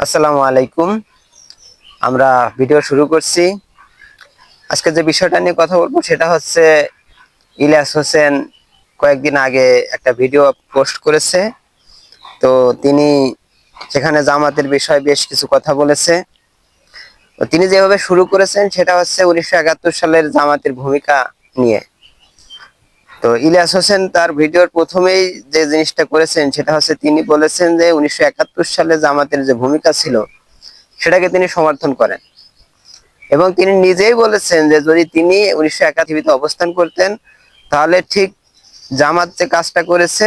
আসসালামু আলাইকুম। আমরা ভিডিও শুরু করছি। আজকে যে বিষয়টা নিয়ে কথা বলব সেটা হচ্ছে ইলিয়াস হোসেন কয়েকদিন আগে একটা ভিডিও পোস্ট করেছে। তো তিনি সেখানে জামাতের বিষয়ে বেশ কিছু কথা বলেছে। তিনি যেভাবে শুরু করেছেন সেটা হচ্ছে উনিশশো একাত্তর সালের জামাতের ভূমিকা নিয়ে। তো ইলিয়াস হোসেন তার ভিডিওর প্রথমেই যে জিনিসটা করেছেন, সেটা হচ্ছে তিনি বলেছেন যে উনিশশো একাত্তর সালে জামাতের যে ভূমিকা ছিল, সেটাকে তিনি সমর্থন করেন। এবং তিনি নিজেই বলেছেন যে যদি তিনি উনিশশো একাত্তর অবস্থান করতেন, তাহলে ঠিক জামাত যে কাজটা করেছে,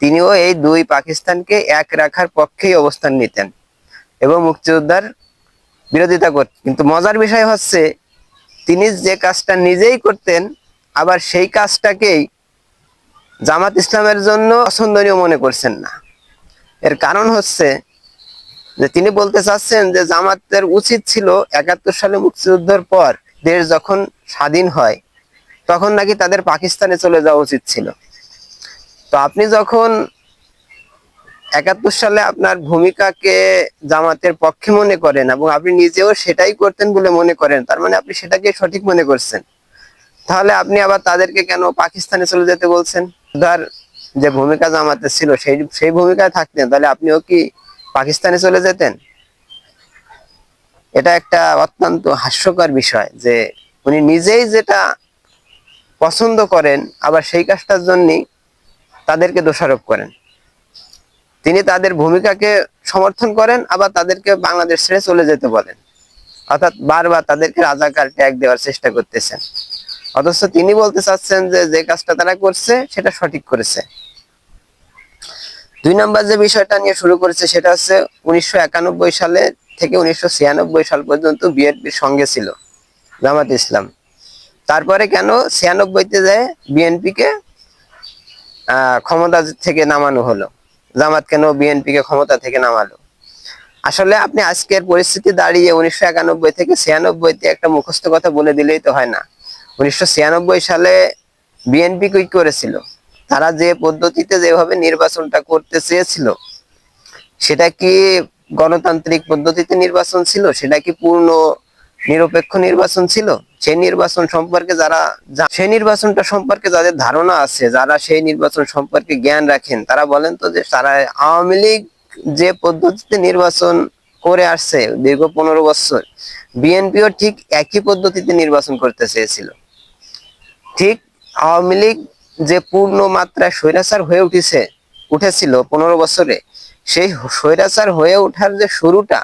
তিনিও এই দুই পাকিস্তানকে এক রাখার পক্ষেই অবস্থান নিতেন এবং মুক্তিযোদ্ধার বিরোধিতা করতেন কিন্তু মজার বিষয় হচ্ছে, তিনি যে কাজটা নিজেই করতেন আবার সেই কাজটাকেই জামাত ইসলামের জন্য অসন্দনীয় মনে করছেন না। এর কারণ হচ্ছে যে তিনি বলতে চাচ্ছেন যে জামাতের উচিত ছিল একাত্তর সালে মুক্তিযুদ্ধের পর দেশ যখন স্বাধীন হয়, তখন নাকি তাদের পাকিস্তানে চলে যাওয়া উচিত ছিল। তো আপনি যখন একাত্তর সালে আপনার ভূমিকাকে জামাতের পক্ষে মনে করেন এবং আপনি নিজেও সেটাই করতেন বলে মনে করেন, তার মানে আপনি সেটাকে সঠিক মনে করছেন। তাহলে আপনি আবার তাদেরকে কেন পাকিস্তানে চলে যেতে বলছেন? ধর, যে ভূমিকা জামাতে ছিল, সেই সেই ভূমিকায় থাকতেন, তাহলে আপনিও কি পাকিস্তানে চলে যেতেন? এটা একটা অত্যন্ত হাস্যকর বিষয় যে উনি নিজেই যেটা পছন্দ করেন, আবার সেই কাজটার জন্যই তাদেরকে দোষারোপ করেন। তিনি তাদের ভূমিকাকে সমর্থন করেন, আবার তাদেরকে বাংলাদেশ ছেড়ে চলে যেতে বলেন। অর্থাৎ বারবার তাদেরকে রাজাকার ট্যাগ দেওয়ার চেষ্টা করতেছেন। অথচ তিনি বলতে চাচ্ছেন যে যে কাজটা তারা করছে, সেটা সঠিক করেছে। দুই নম্বর যে বিষয়টা নিয়ে শুরু করেছে, সেটা হচ্ছে উনিশশো একানব্বই সালে থেকে উনিশশো ছিয়ানব্বই সাল পর্যন্ত বিএনপির সঙ্গে ছিল, জামাত ইসলাম। তারপরে কেন ছিয়ানব্বইতে যায় বিএনপিকে ক্ষমতা থেকে নামানো হলো, জামাত কেন বিএনপিকে ক্ষমতা থেকে নামালো? আসলে আপনি আজকের পরিস্থিতি দাঁড়িয়ে উনিশশো একানব্বই থেকে ছিয়ানব্বইতে একটা মুখস্থ কথা বলে দিলেই তো হয় না। উনিশশো ছিয়ানব্বই সালে বিএনপি কি করেছিল? তারা যে পদ্ধতিতে যেভাবে নির্বাচনটা করতে চেয়েছিল, সেটা কি গণতান্ত্রিক পদ্ধতিতে নির্বাচন ছিল? সেটা কি পূর্ণ নিরপেক্ষ নির্বাচন ছিল? সেই নির্বাচন সম্পর্কে যারা সেই নির্বাচনটা সম্পর্কে যাদের ধারণা আছে, যারা সেই নির্বাচন সম্পর্কে জ্ঞান রাখেন, তারা বলেন তো যে তারা আওয়ামী লীগ যে পদ্ধতিতে নির্বাচন করে আসছে দীর্ঘ পনেরো বছর বিএনপিও ঠিক একই পদ্ধতিতে নির্বাচন করতে চেয়েছিল। ঠিক আওয়ামী লীগ যে পূর্ণ মাত্রায় স্বৈরাচার হয়ে উঠেছে, উঠেছিল পনেরো বছরে, সেই স্বৈরাচার হয়ে ওঠার যে শুরুটা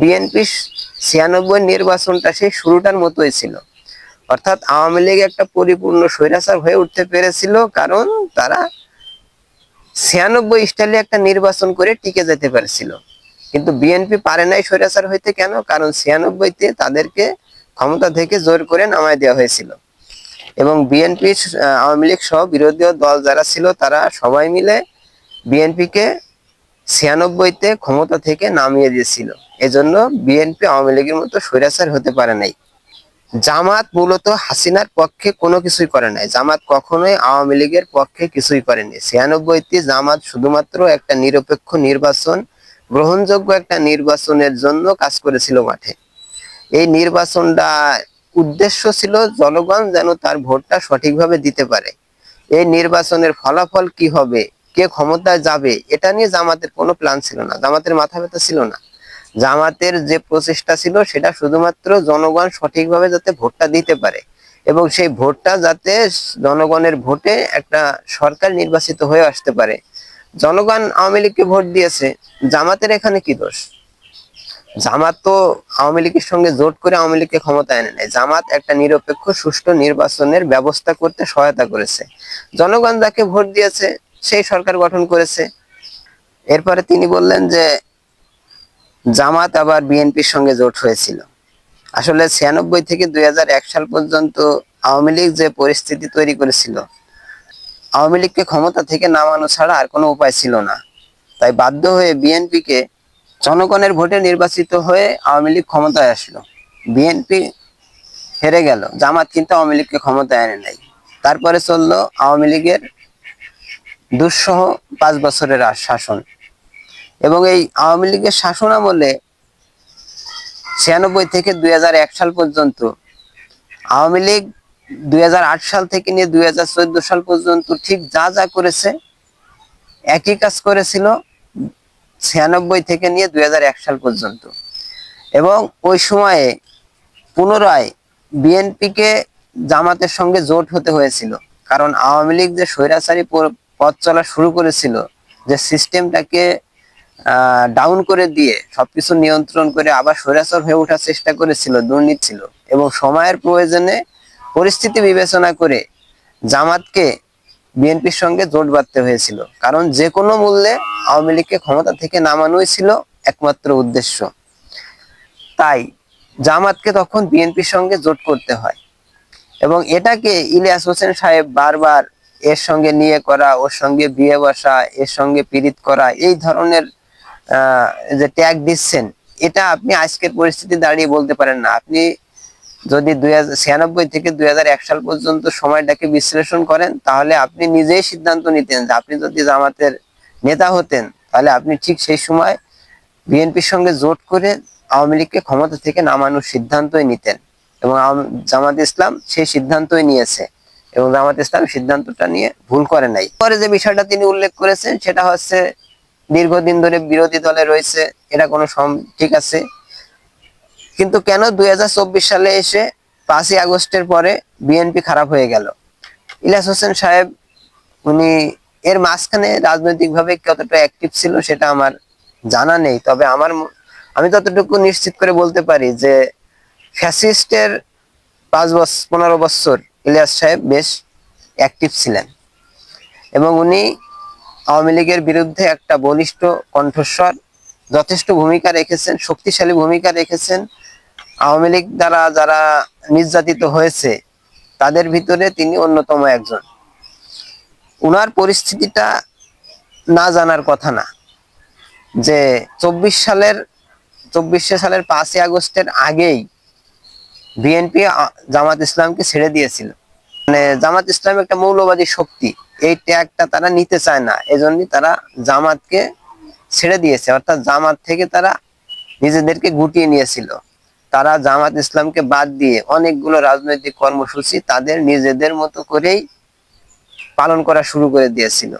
বিএনপি ছিয়ানব্বই নির্বাচনটা সেই শুরুটার মতোই ছিল। অর্থাৎ আওয়ামী লীগ একটা পরিপূর্ণ স্বৈরাচার হয়ে উঠতে পেরেছিল, কারণ তারা ছিয়ানব্বই স্টাইলে একটা নির্বাচন করে টিকে যেতে পেরেছিল। কিন্তু বিএনপি পারে নাই স্বৈরাচার হইতে কেন? কারণ ছিয়ানব্বইতে তাদেরকে ক্ষমতা থেকে জোর করে নামায় দেওয়া হয়েছিল। এবং বিএনপি আওয়ামী লীগ সহ বিরোধী দল যারা ছিল তারা সবাই মিলে বিএনপিকে ছিয়ানব্বইতে ক্ষমতা থেকে নামিয়ে দিয়েছিল। এজন্য বিএনপি আওয়ামী লীগের মতো স্বৈরাচার হতে পারে নাই। জামাত মূলত হাসিনার পক্ষে কোনো কিছুই করে নাই। জামাত কখনোই আওয়ামী লীগের পক্ষে কিছুই করেনি। ছিয়ানব্বইতে জামাত শুধুমাত্র একটা নিরপেক্ষ নির্বাচন, গ্রহণযোগ্য একটা নির্বাচনের জন্য কাজ করেছিল মাঠে। এই নির্বাচনটা উদ্দেশ্য ছিল জনগণ যেন তার ভোটটা সঠিকভাবে দিতে পারে। এই নির্বাচনের ফলাফল কি হবে? কে ক্ষমতায় যাবে? এটা নিয়ে জামাতের কোনো প্ল্যান ছিল না। জামাতের মাথা ব্যথা ছিল না। জামাতের যে প্রচেষ্টা ছিল, সেটা শুধুমাত্র জনগণ সঠিকভাবে যাতে ভোটটা দিতে পারে এবং সেই ভোটটা যাতে জনগণের ভোটে একটা সরকার নির্বাচিত হয়ে আসতে পারে। জনগণ আওয়ামী লীগকে ভোট দিয়েছে। জামাতের এখানে কি দোষ? জামাত তো আওয়ামী লীগের সঙ্গে জোট করে আওয়ামী লীগকে ক্ষমতায় এনে নেয়। জামাত একটা নিরপেক্ষ, সুষ্ঠু নির্বাচনের ব্যবস্থা করতে সহায়তা করেছে। জনগণ যাকে ভোট দিয়েছে, সেই সরকার গঠন করেছে। এরপরে তিনি বললেন যে, জামাত আবার বিএনপির সঙ্গে জোট হয়েছিল। আসলে ছিয়ানব্বই থেকে দুই হাজার এক সাল পর্যন্ত আওয়ামী লীগ যে পরিস্থিতি তৈরি করেছিল, আওয়ামী লীগকে ক্ষমতা থেকে নামানো ছাড়া আর কোনো উপায় ছিল না। তাই বাধ্য হয়ে বিএনপিকে জনগণের ভোটে নির্বাচিত হয়ে আওয়ামী লীগ ক্ষমতায় আসলো। বিএনপি হেরে গেল, জামাত কিন্তু আওয়ামী লীগকে ক্ষমতায় আনে নাই। তারপরে চলল আওয়ামী লীগের দুঃসহ পাঁচ বছরের শাসন। এবং এই আওয়ামী লীগের শাসন আমলে ছিয়ানব্বই থেকে দুই হাজার এক সাল পর্যন্ত, আওয়ামী লীগ দুই হাজার আট সাল থেকে নিয়ে দুই হাজার চোদ্দ সাল পর্যন্ত ঠিক যা যা করেছে, একই কাজ করেছিল। ছিয়ানব্বই থেকে নিয়ে দুই সাল পর্যন্ত। এবং ওই সময়ে পুনরায় বিএনপিকে জামাতের সঙ্গে জোট হতে হয়েছিল। কারণ আওয়ামী লীগ যে স্বৈরাচারী পথ চলা শুরু করেছিল, যে সিস্টেমটাকে ডাউন করে দিয়ে সবকিছু নিয়ন্ত্রণ করে আবার স্বৈরাচার হয়ে ওঠার চেষ্টা করেছিল, দুর্নীতি ছিল। এবং সময়ের প্রয়োজনে পরিস্থিতি বিবেচনা করে জামাতকে বিএনপির সঙ্গে জোট বাঁধতে হয়েছিল। কারণ যে কোনো মূল্যে আওয়ামী লীগকে ক্ষমতা থেকে নামানোই ছিল একমাত্র উদ্দেশ্য। তাই জামাতকে তখন বিএনপির সঙ্গে জোট করতে হয়। এবং এটাকে ইলিয়াস হোসেন সাহেব বারবার এর সঙ্গে নিয়ে করা, ওর সঙ্গে বিয়ে বসা, এর সঙ্গে পীড়িত করা, এই ধরনের যে ট্যাগ দিচ্ছেন, এটা আপনি আজকের পরিস্থিতি দাঁড়িয়ে বলতে পারেন না। আপনি যদি দুই থেকে দুই হাজার এক সাল পর্যন্ত সময়টাকে বিশ্লেষণ করেন, তাহলে আপনি নিজেই সিদ্ধান্ত নিতেন যে আপনি যদি জামাতের নেতা হতেন, তাহলে আপনি ঠিক সেই সময় বিএনপির সঙ্গে জোট করে আওয়ামী লীগকে ক্ষমতা থেকে নামানোর সিদ্ধান্তই নিতেন। এবং জামাত ইসলাম সেই সিদ্ধান্তই নিয়েছে। এবং জামাত ইসলাম সিদ্ধান্তটা নিয়ে ভুল করে নাই। পরে যে বিষয়টা তিনি উল্লেখ করেছেন, সেটা হচ্ছে দীর্ঘদিন ধরে বিরোধী দলে রয়েছে, এটা কোনো ঠিক আছে। কিন্তু কেন দুই হাজার চব্বিশ সালে এসে পাঁচই আগস্টের পরে বিএনপি খারাপ হয়ে গেল? ইলাস হোসেন সাহেব, উনি এর মাঝখানে রাজনৈতিকভাবে কতটা অ্যাক্টিভ ছিল সেটা আমার জানা নেই। তবে আমার আমি ততটুকু নিশ্চিত করে বলতে পারি যে ফ্যাসিস্টের পাঁচ বছর পনেরো বছর ইলিয়াস সাহেব বেশ অ্যাক্টিভ ছিলেন। এবং উনি আওয়ামী লীগের বিরুদ্ধে একটা বলিষ্ঠ কণ্ঠস্বর, যথেষ্ট ভূমিকা রেখেছেন, শক্তিশালী ভূমিকা রেখেছেন। আওয়ামী লীগ দ্বারা যারা নির্যাতিত হয়েছে, তাদের ভিতরে তিনি অন্যতম একজন। উনার পরিস্থিতিটা না জানার কথা না। যে চব্বিশ সালের, চব্বিশে সালের পাঁচই আগস্টের আগেই বিএনপি জামাত ইসলামকে ছেড়ে দিয়েছিল। মানে জামাত ইসলাম একটা মৌলবাদী শক্তি। এই ট্যাগটা তারা নিতে চায় না। এজন্যই তারা জামাতকে ছেড়ে দিয়েছে। অর্থাৎ জামাত থেকে তারা নিজেদেরকে গুটিয়ে নিয়েছিল। তারা জামাত ইসলামকে বাদ দিয়ে অনেকগুলো রাজনৈতিক কর্মসূচি তাদের নিজেদের মতো করেই পালন করা শুরু করে দিয়েছিল।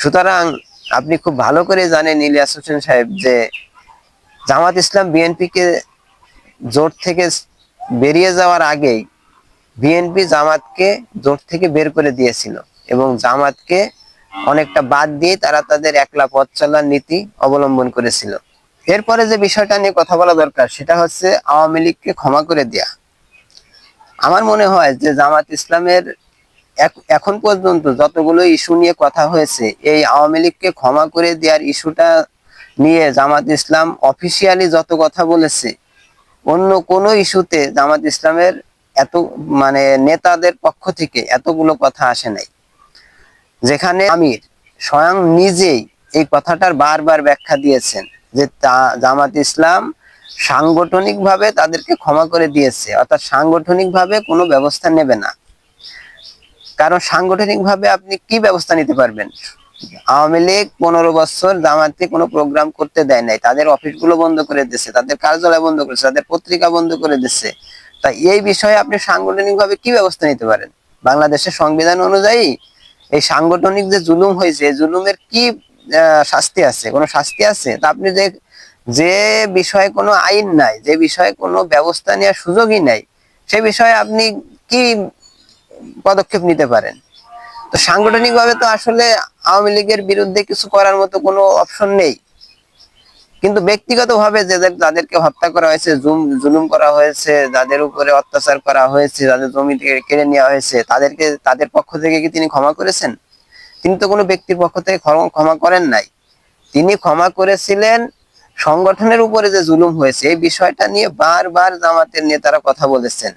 সুতরাং আপনি খুব ভালো করে জানেন ইলিয়াস হোসেন সাহেব যে জামাত ইসলাম বিএনপিকে জোট থেকে বেরিয়ে যাওয়ার আগেই বিএনপি জামাতকে জোট থেকে বের করে দিয়েছিল এবং জামাতকে অনেকটা বাদ দিয়ে তারা তাদের একলা পথ চলার নীতি অবলম্বন করেছিল। এরপরে যে বিষয়টা নিয়ে কথা বলা দরকার, সেটা হচ্ছে আওয়ামী লীগকে ক্ষমা করে দেয়া। আমার মনে হয় যে জামাত ইসলামের এখন পর্যন্ত যতগুলো ইস্যু নিয়ে কথা হয়েছে, এই আওয়ামী লীগকে ক্ষমা করে দেওয়ার ইস্যুটা নিয়ে জামাত ইসলাম অফিসিয়ালি যত কথা বলেছে, অন্য কোনো ইস্যুতে জামাত ইসলামের এত মানে নেতাদের পক্ষ থেকে এতগুলো কথা আসে নাই। যেখানে আমির স্বয়ং নিজেই এই কথাটার বারবার ব্যাখ্যা দিয়েছেন। যে জামাত ইসলাম সাংগঠনিকভাবে তাদেরকে ক্ষমা করে দিয়েছে, অর্থাৎ সাংগঠনিকভাবে কোনো ব্যবস্থা নেবে না। কারণ সাংগঠনিকভাবে আপনি কি ব্যবস্থা নিতে পারবেন? আওয়ামী লীগ পনেরো বছর জামাতে কোনো প্রোগ্রাম করতে দেয় নাই, তাদের অফিসগুলো বন্ধ করে দিচ্ছে তাদের কার্যালয় বন্ধ করেছে, তাদের পত্রিকা বন্ধ করে দিচ্ছে তা এই বিষয়ে আপনি সাংগঠনিকভাবে কি ব্যবস্থা নিতে পারেন? বাংলাদেশের সংবিধান অনুযায়ী এই সাংগঠনিক যে জুলুম হয়েছে জুলুমের কি শাস্তি আছে, কোনো শাস্তি আছে? তা আপনি যে যে বিষয়ে কোনো আইন নাই, যে বিষয়ে কোনো ব্যবস্থা নেওয়ার সুযোগই নাই সেই বিষয়ে আপনি কি পদক্ষেপ নিতে পারেন? তো সাংগঠনিকভাবে তো আসলে আওয়ামী লীগের বিরুদ্ধে কিছু করার মতো কোনো অপশন নেই। কিন্তু ব্যক্তিগতভাবে যাদের যাদেরকে হত্যা করা হয়েছে, জুম- জুলুম করা হয়েছে, যাদের উপরে অত্যাচার করা হয়েছে, যাদের জমি কেড়ে নেওয়া হয়েছে, তাদেরকে, তাদের পক্ষ থেকে কি তিনি ক্ষমা করেছেন? তিনি তো কোনো ব্যক্তির পক্ষ থেকে ক্ষমা- করেন নাই। তিনি ক্ষমা করেছিলেন সংগঠনের উপরে যে জুলুম হয়েছে, এই বিষয়টা নিয়ে বারবার জামাতের নেতারা কথা বলেছেন।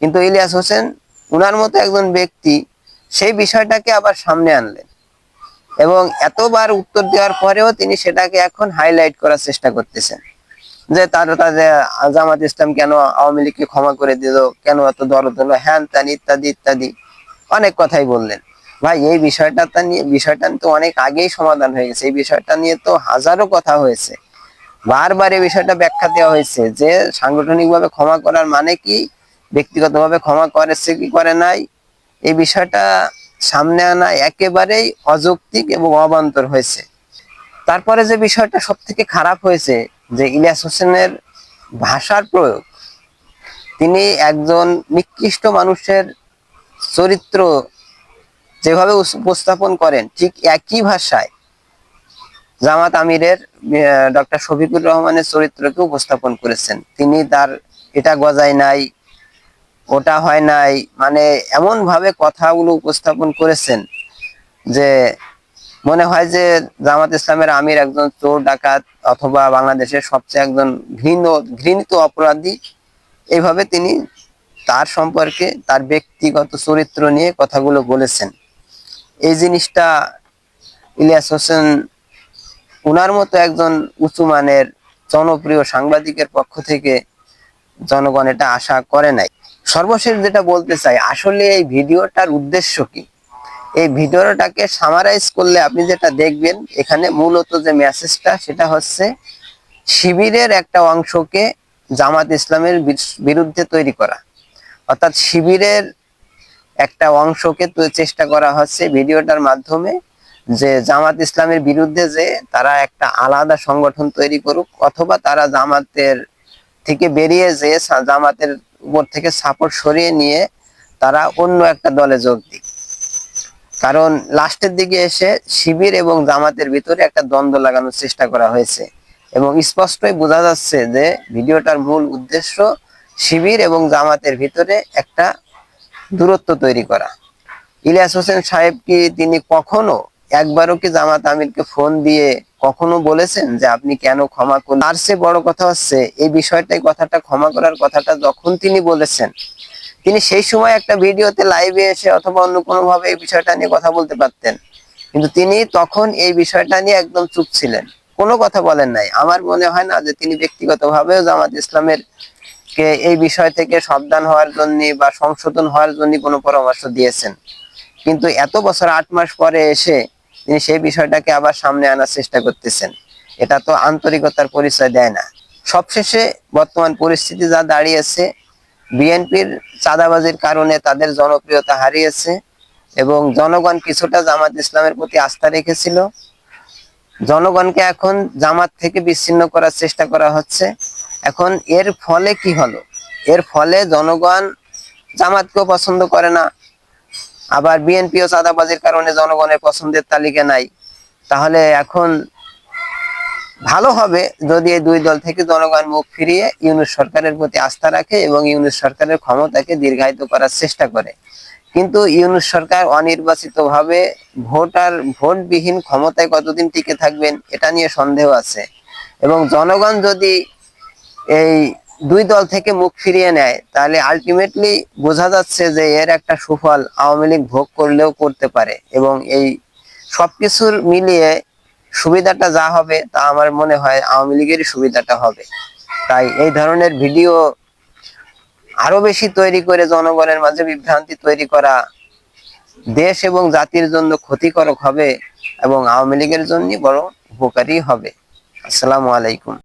কিন্তু ইলিয়াস হোসেন, উনার মতো একজন ব্যক্তি, সেই বিষয়টাকে আবার সামনে আনলেন এবং এতবার উত্তর দেওয়ার পরেও তিনি সেটাকে এখন হাইলাইট করার চেষ্টা করতেছেন। যে তারা, তাদের জামাত ইসলাম কেন আওয়ামী লীগকে ক্ষমা করে দিল, কেন এত দরদ হলো, হ্যান ত্যান ইত্যাদি ইত্যাদি। অনেক কথাই বললেন। ভাই, এই বিষয়টা নিয়ে, বিষয়টা তো অনেক আগেই সমাধান হয়ে গেছে। এই বিষয়টা নিয়ে তো হাজারো কথা হয়েছে। বারবার এই বিষয়টা ব্যাখ্যা দেওয়া হয়েছে যে, সাংগঠনিকভাবে ক্ষমা করার মানে কি? ব্যক্তিগতভাবে ক্ষমা করেছে কি করে নাই? এই বিষয়টা সামনে আনা একেবারেই অযৌক্তিক এবং অবান্তর হয়েছে। তারপরে যে বিষয়টা সব থেকে খারাপ হয়েছে, যে ইলিয়াস হোসেনের ভাষার প্রয়োগ। তিনি একজন নিকৃষ্ট মানুষের চরিত্র যেভাবে উপস্থাপন করেন, ঠিক একই ভাষায় জামাত আমিরের ডক্টর শফিকুর রহমানের চরিত্রকে উপস্থাপন করেছেন। তিনি তার, এটা গজায় নাই, ওটা হয় নাই। মানে এমন ভাবে কথাগুলো উপস্থাপন করেছেন যে মনে হয় যে জামাত ইসলামের আমির একজন চোর, ডাকাত অথবা বাংলাদেশের সবচেয়ে একজন ঘৃণ, ঘৃণিত অপরাধী। এইভাবে তিনি তার সম্পর্কে, তার ব্যক্তিগত চরিত্র নিয়ে কথাগুলো বলেছেন। এই জিনিসটা ইলিয়াস হোসেন উনার মতো একজন উঁচু মানের জনপ্রিয় সাংবাদিকের পক্ষ থেকে জনগণ এটা আশা করে নাই। সর্বশেষ যেটা বলতে চাই, আসলে এই ভিডিওটার উদ্দেশ্য কি? এই ভিডিওটাকে সামারাইজ করলে আপনি যেটা দেখবেন, এখানে মূলত যে মেসেজটা সেটা হচ্ছে শিবিরের একটা অংশকে জামাত ইসলামের বির- বিরুদ্ধে তৈরি করা। অর্থাৎ শিবিরের একটা অংশকে চেষ্টা করা হচ্ছে ভিডিওটার মাধ্যমে যে জামাত ইসলামের বিরুদ্ধে যে তারা একটা আলাদা সংগঠন তৈরি করুক, অথবা তারা জামাতের থেকে বেরিয়ে যে জামাতের উপর থেকে সাপোর্ট সরিয়ে নিয়ে তারা অন্য একটা দলে যোগ দিক। কারণ লাস্টের দিকে এসে শিবির এবং জামাতের ভিতরে একটা দ্বন্দ্ব লাগানোর চেষ্টা করা হয়েছে এবং স্পষ্টই বোঝা যাচ্ছে যে ভিডিওটার মূল উদ্দেশ্য শিবির এবং জামাতের ভিতরে একটা দূরত্ব তৈরি করা। ইলিয়াস হোসেন সাহেব কি তিনি কখনো একবারও কি জামাত আমিরকে ফোন দিয়ে কখনো বলেছেন যে আপনি কেন ক্ষমা করলেন তার চেয়ে বড় কথা হচ্ছে এই বিষয়টাই, কথাটা ক্ষমা করার কথাটা যখন তিনি বলেছেন, তিনি সেই সময় একটা ভিডিওতে লাইভে এসে অথবা অন্য কোনো ভাবে এই বিষয়টা নিয়ে কথা বলতে পারতেন। কিন্তু তিনি তখন এই বিষয়টা নিয়ে একদম চুপ ছিলেন। কোনো কথা বলেন নাই। আমার মনে হয় না যে তিনি ব্যক্তিগতভাবেও জামাত ইসলামের কে এই বিষয় থেকে সাবধান হওয়ার জন্য বা সংশোধন হওয়ার জন্য কোনো পরামর্শ দিয়েছেন। কিন্তু এত বছর আট মাস পরে এসে তিনি সেই বিষয়টাকে আবার সামনে আনার চেষ্টা করতেছেন। এটা তো আন্তরিকতার পরিচয় দেয় না। সবশেষে বর্তমান পরিস্থিতি যা দাঁড়িয়েছে, বিএনপির চাঁদাবাজির কারণে তাদের জনপ্রিয়তা হারিয়েছে এবং জনগণ কিছুটা জামাত ইসলামের প্রতি আস্থা রেখেছিল। জনগণকে এখন জামাত থেকে বিচ্ছিন্ন করার চেষ্টা করা হচ্ছে। এখন এর ফলে কি হলো? এর ফলে জনগণ জামাতকেও পছন্দ করে না। আবার বিএনপিও চাঁদাবাজির কারণে জনগণের পছন্দের তালিকা নাই। তাহলে এখন ভালো হবে যদি এই দুই দল থেকে জনগণ মুখ ফিরিয়ে ইউনুস সরকারের প্রতি আস্থা রাখে এবং ইউনুস সরকারের ক্ষমতাকে দীর্ঘায়িত করার চেষ্টা করে। কিন্তু ইউনুস সরকার অনির্বাচিত ভাবে ভোটার ভোটবিহীন ক্ষমতায় কতদিন টিকে থাকবেন, এটা নিয়ে সন্দেহ আছে। এবং জনগণ যদি এই দুই দল থেকে মুখ ফিরিয়ে নেয়, তাহলে আলটিমেটলি বোঝা যাচ্ছে যে এর একটা সুফল আওয়ামী লীগ ভোগ করলেও করতে পারে। এবং এই সবকিছুর মিলিয়ে সুবিধাটা যা হবে তা আমার মনে হয় আওয়ামী লীগেরই সুবিধাটা হবে। তাই এই ধরনের ভিডিও আরও বেশি তৈরি করে জনগণের মাঝে বিভ্রান্তি তৈরি করা দেশ এবং জাতির জন্য ক্ষতিকারক হবে এবং আওয়ামী লীগের জন্য বড় উপকারী হবে। আসসালামু আলাইকুম।